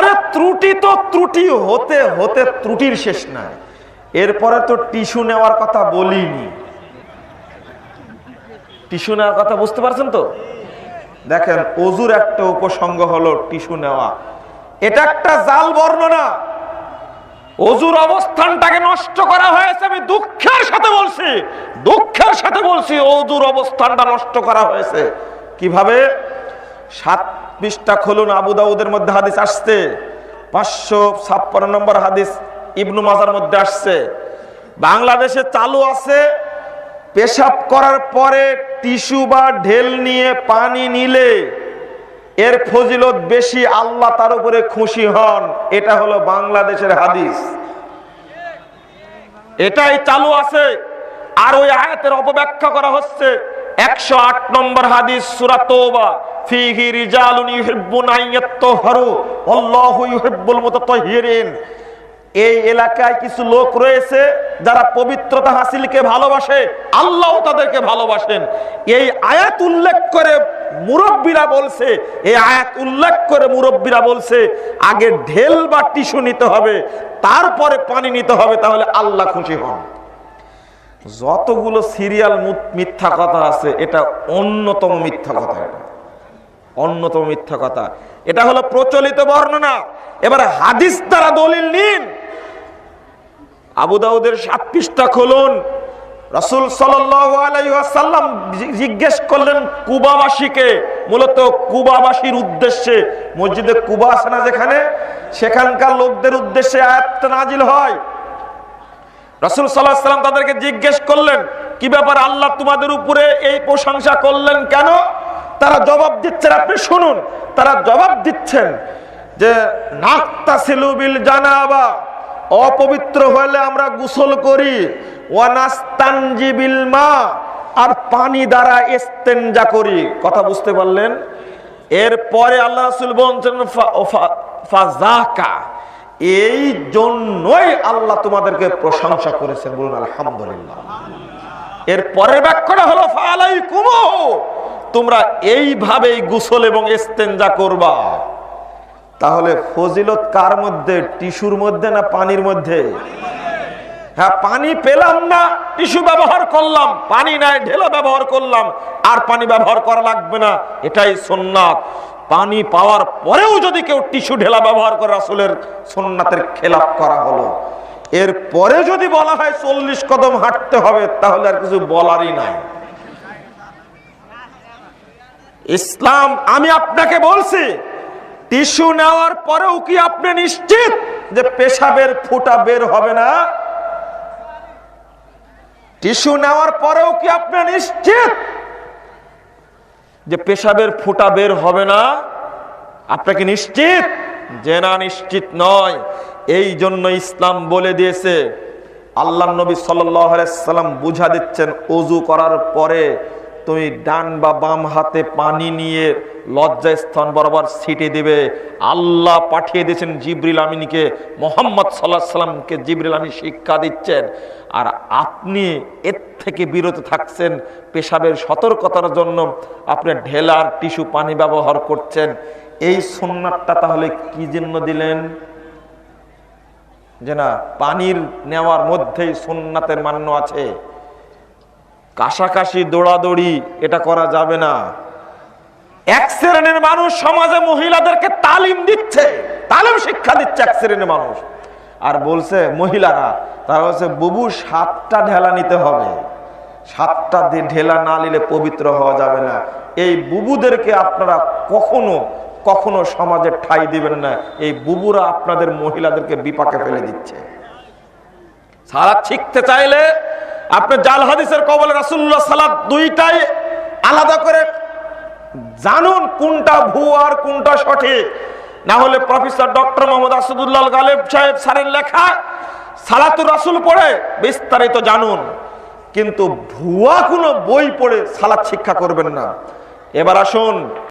আরে ত্রুটি তো ত্রুটি, হতে হতে ত্রুটির শেষ নাই এরপরে তো টিস্যু নেওয়ার কথা বলিনি। টিস্যু নেওয়ার কথা বুঝতে পারছেন তো? দেখেন, অজুর একটা উপসঙ্গ হলো টিস্যু নেওয়া। এটা একটা জাল বর্ণনা। অজুর অবস্থানটাকে নষ্ট করা হয়েছে, আমি দুঃখের সাথে বলছি। দুঃখের সাথে বলছি, অজুর অবস্থানটা নষ্ট করা হয়েছে। কীভাবে? সাত পৃষ্ঠা খুলুন, আবু দাউদের মধ্যে হাদিস আসছে। পাঁচশো ছাপ্পান্ন নম্বর হাদিস ইবনু মাজার মধ্যে আসছে। বাংলাদেশে চালু আছে পেশাব করার পরে টিস্যু বা ঢেল নিয়ে পানি নিলে এর ফজিলত বেশি, আল্লাহ তার উপরে খুশি হন। এটা হলো বাংলাদেশের হাদিস। এটাই চালু আছে। আর ওই আয়াতের অপব্যাখ্যা করা হচ্ছে। একশো আট নম্বর হাদিস, সূরা তওবা ফিহি রিজালুন ইউহিব্বুনা আইয়াত্তাহহারু আল্লাহু ইউহিব্বুল মুতাতাহহিরিন এই এলাকায় কিছু লোক রয়েছে যারা পবিত্রতা হাসিলকে ভালোবাসে, আল্লাহ তাদেরকে ভালোবাসেন। এই আয়াত উল্লেখ করে মুরব্বীরা বলছে, এই আয়াত উল্লেখ করে মুরব্বীরা বলছে, আগে ঢেল বা টিস্যু নিতে হবে, তারপরে পানি নিতে হবে, তাহলে আল্লাহ খুশি হন। যতগুলো সিরিয়াল মিথ্যা কথা আছে, এটা অন্যতম মিথ্যা কথা এটা। অন্যতম মিথ্যা কথা। এটা হলো প্রচলিত বর্ণনা। এবার হাদিস দ্বারা দলিল নিন। আবু দাউদের খুলুন। রাসূল জি- জিজ্ঞেস করলেন কুবাবাসীকে, মূলত কুবাবাসীর উদ্দেশ্যে। মসজিদে কুবা আছে না যেখানে? সেখানকার লোকদের উদ্দেশ্যে আয়াতটা নাজিল হয়। রাসূল আলাইহি সাল্লাম তাদেরকে জিজ্ঞেস করলেন, কি ব্যাপার আল্লাহ তোমাদের উপরে এই প্রশংসা করলেন কেন? তারা জবাব দিচ্ছেন, আপনি শুনুন, তারা জবাব দিচ্ছেন যে বিল জানাবা, অপবিত্র হলে আমরা গোসল করি, ওয়ানাস্তানজি বিল মা, আর পানি দ্বারা ইস্তেনজা করি। কথা বুঝতে পারলেন? এরপরে আল্লাহ রাসূল বলছেন ফাজাকা এই জন্যই আল্লাহ তোমাদেরকে প্রশংসা করেছেন। বলুন, আলহামদুলিল্লাহ। এর পরের ব্যাখ্যাটা হলো ফালাই কুমো তোমরা এইভাবেই গোসল এবং ইস্তেঞ্জা করবা। তাহলে ফজিলত কার মধ্যে? টিস্যুর মধ্যে না পানির মধ্যে? হ্যাঁ পানি পেলাম না, টিস্যু ব্যবহার করলাম, পানি নাই, ঢেলা ব্যবহার করলাম, আর পানি ব্যবহার করা লাগবে না, এটাই সোননাথ পানি পাওয়ার পরেও যদি কেউ টিস্যু ঢেলা ব্যবহার করে আসলের সোননাথের খেলাপ করা হলো। এর পরে যদি বলা হয় চল্লিশ কদম হাঁটতে হবে, তাহলে আর কিছু বলারই নাই। ইসলাম, আমি আপনাকে বলছি, টিস্যু নেওয়ার পরেও কি আপনি নিশ্চিত যে পেশাবের ফুটা বের হবে না? টিস্যু নেওয়ার পরেও কি আপনি নিশ্চিত যে পেশাবের ফুটা বের হবে না? আপনাকে নিশ্চিত? যে না, নিশ্চিত নয়। এই জন্য ইসলাম বলে দিয়েছে আল্লাহ নবী সাল্লাম বুঝা দিচ্ছেন অজু করার পরে তুমি ডান বা বাম হাতে পানি নিয়ে লজ্জা স্থান বরাবর ছিটে দেবে। আল্লাহ পাঠিয়ে দিয়েছেন জিবরিল আমিনকে। মোহাম্মদ সাল্লাহ সাল্লামকে জিবরিল আমিন শিক্ষা দিচ্ছেন। আর আপনি এর থেকে বিরত থাকছেন পেশাবের সতর্কতার জন্য। আপনি ঢেলার টিস্যু পানি ব্যবহার করছেন। এই সুন্নাতটা তাহলে কি জন্য দিলেন? যে না, পানির নেওয়ার মধ্যেই সোননাথের মান্য আছে। কাশাকাশি দৌড়াদৌড়ি এটা করা যাবে না। এক শ্রেণির মানুষ সমাজে মহিলাদেরকে তালিম দিচ্ছে, তালিম শিক্ষা দিচ্ছে এক শ্রেণির মানুষ। আর বলছে মহিলারা, তারা বলছে, বুবু, সাতটা ঢেলা নিতে হবে। সাতটা ঢেলা না নিলে পবিত্র হওয়া যাবে না। এই বুবুদেরকে আপনারা কখনো কখনো সমাজে ঠাই দিবেন না। এই বুবুরা আপনাদের মহিলাদেরকে বিপাকে ফেলে দিচ্ছে। সারা শিখতে চাইলে আপনি জাল হাদিসের কবলে রাসুল্লাহ সালাদ দুইটাই আলাদা করে জানুন কোনটা ভুয়া আর কোনটা সঠিক। না হলে প্রফেসর ডক্টর মোহাম্মদ আসাদুল্লাহ গালেব সাহেব স্যারের লেখা সালাতুর রাসুল পড়ে বিস্তারিত জানুন। কিন্তু ভুয়া কোনো বই পড়ে সালাদ শিক্ষা করবেন না। এবার আসুন।